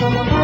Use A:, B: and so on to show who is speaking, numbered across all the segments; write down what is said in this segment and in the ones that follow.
A: Thank you.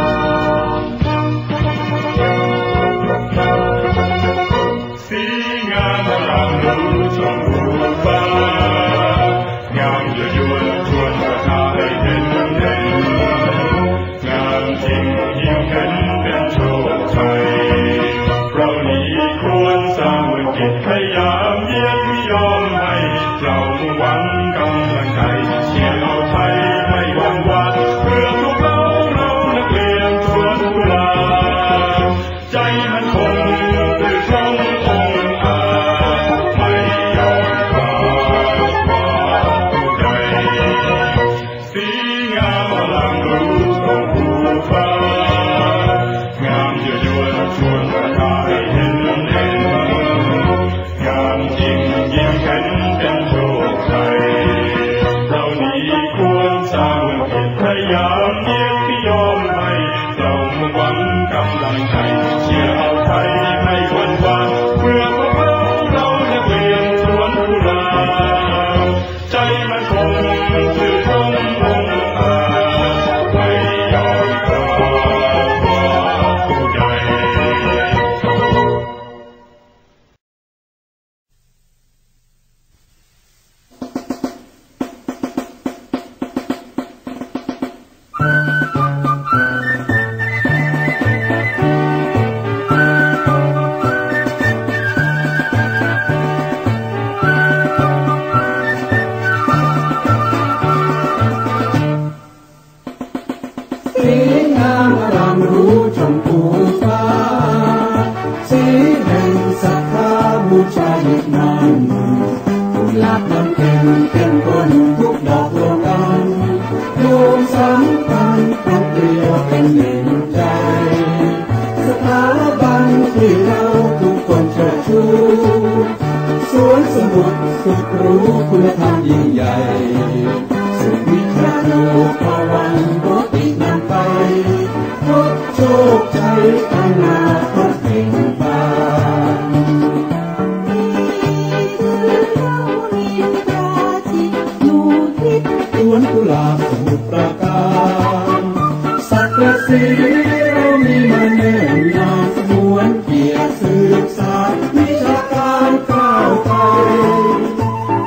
B: Kayami
A: thank you
B: ็นหนึ่งใจ สถาบันที่เราทุกคนเชิดชูสวนสมุดสุดรู้คุณธรรมยิ่งใหญ่สุดวิชาโลกวันรถอีกนำไปพบโชคชัยอนาคตเพ่งบานูที่สวนกุหลาบสมุทรปราการ สีเรามีมาเนแน่นหนาสมวนเกียรติสืบสานวิชาการก้าวไป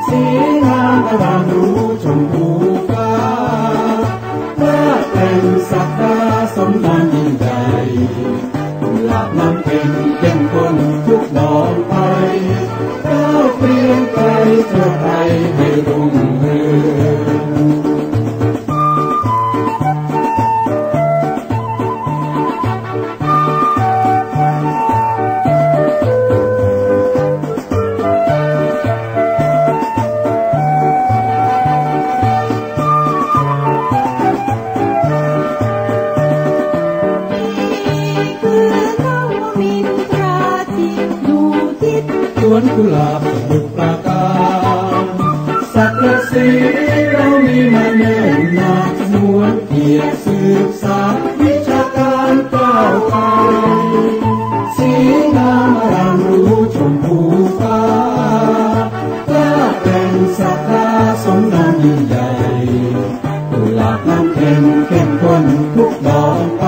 B: สีงามประดามรู้ชมพูฟ้าพระแต่นศักดาสมนานยิ่งใหญ่ลับนำเป็นเข้มข้นทุกดองไปก้าวเปลี่ยนไปเธอไปให้รู้ วนกุหลาบสมุทปราการสักดิ์สีเรามีมาแน่นหนาสมวนเกียรติสืบสานวิชาการก้าวไกลสีงามรังรู้ชมพูฟ้ากล้าเป็นสักดาสมนามยิ่งใหญ่กุหลาบน้ำเค็มเข้มข้นทุกดอกไป